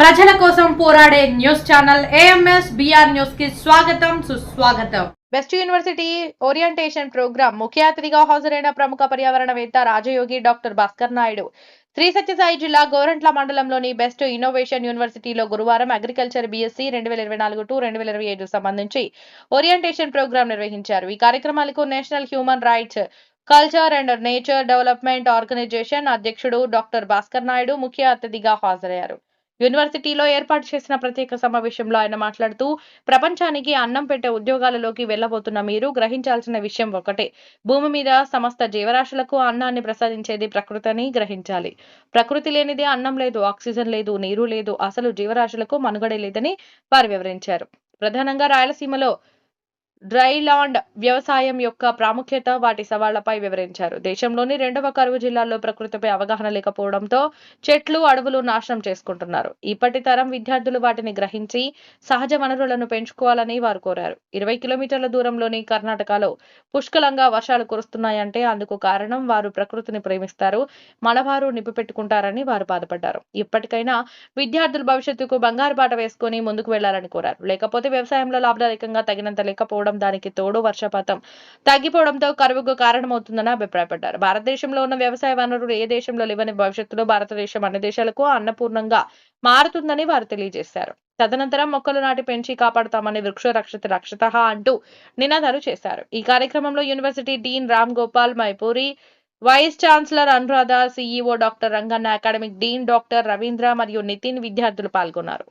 ప్రజల కోసం పోరాడే న్యూస్ ఛానల్ ఏఎంఎస్ బిఆర్ న్యూస్కి స్వాగతం సుస్వాగతం. వెస్ట్ యూనివర్సిటీ ఓరియంటేషన్ ప్రోగ్రాం ముఖ్య అతిథిగా హాజరైన ప్రముఖ పర్యావరణవేత్త రాజయోగి డాక్టర్ భాస్కర్ నాయుడు. శ్రీ సత్యసాయి జిల్లా గోరంట్ల మండలంలోని బెస్ట్ ఇన్నోవేషన్ యూనివర్సిటీలో గురువారం అగ్రికల్చర్ బీఎస్సీ రెండు వేల ఇరవై నాలుగు టు రెండు వేల ఇరవై ఐదు సంబంధించి ఓరియంటేషన్ ప్రోగ్రాం నిర్వహించారు. ఈ కార్యక్రమాలకు national human rights culture and nature development organisation అధ్యక్షుడు డాక్టర్ భాస్కర్ నాయుడు ముఖ్య అతిథిగా హాజరయ్యారు. యూనివర్సిటీలో ఏర్పాటు చేసిన ప్రత్యేక సమావేశంలో ఆయన మాట్లాడుతూ ప్రపంచానికి అన్నం పెట్టే ఉద్యోగాలలోకి వెళ్ళబోతున్న మీరు గ్రహించాల్సిన విషయం ఒకటే. భూమి మీద సమస్త జీవరాశులకు అన్నాన్ని ప్రసాదించేది ప్రకృతిని గ్రహించాలి. ప్రకృతి లేనిదే అన్నం లేదు ఆక్సిజన్ లేదు నీరు లేదు అసలు జీవరాశులకు మనుగడే లేదని వారు వివరించారు. ప్రధానంగా రాయలసీమలో డ్రైలాండ్ వ్యవసాయం యొక్క ప్రాముఖ్యత వాటి సవాళ్ళపై వివరించారు. దేశంలోని రెండవ కరువు జిల్లాల్లో ప్రకృతిపై అవగాహన లేకపోవడంతో చెట్లు అడవులు నాశనం చేసుకుంటున్నారు. ఇప్పటి తరం విద్యార్థులు వాటిని గ్రహించి సహజ వనరులను పెంచుకోవాలని వారు కోరారు. ఇరవై కిలోమీటర్ల దూరంలోని కర్ణాటకలో పుష్కలంగా వర్షాలు కురుస్తున్నాయంటే అందుకు కారణం వారు ప్రకృతిని ప్రేమిస్తారు మనవారు నిప్పిపెట్టుకుంటారని వారు బాధపడ్డారు. ఇప్పటికైనా విద్యార్థులు భవిష్యత్తుకు బంగారు బాట వేసుకొని ముందుకు వెళ్ళాలని కోరారు. లేకపోతే వ్యవసాయంలో లాభదాయకంగా తగినంత లేకపోవడం లేకపోవడం దానికి తోడు వర్షపాతం తగ్గిపోవడంతో కరువుకు కారణమవుతుందని అభిప్రాయపడ్డారు. భారతదేశంలో ఉన్న వ్యవసాయ వనరులు ఏ దేశంలో లేవని భవిష్యత్తులో భారతదేశం అన్ని దేశాలకు అన్నపూర్ణంగా మారుతుందని వారు తెలియజేశారు. తదనంతరం మొక్కలు నాటి పెంచి కాపాడుతామని వృక్ష రక్షత రక్షత అంటూ నినాదాలు చేశారు. ఈ కార్యక్రమంలో university dean Ram Gopal Maipuri vice chancellor Anuradha CEO doctor Ranganna academic dean doctor Ravindra మరియు నితిన్ విద్యార్థులు పాల్గొన్నారు.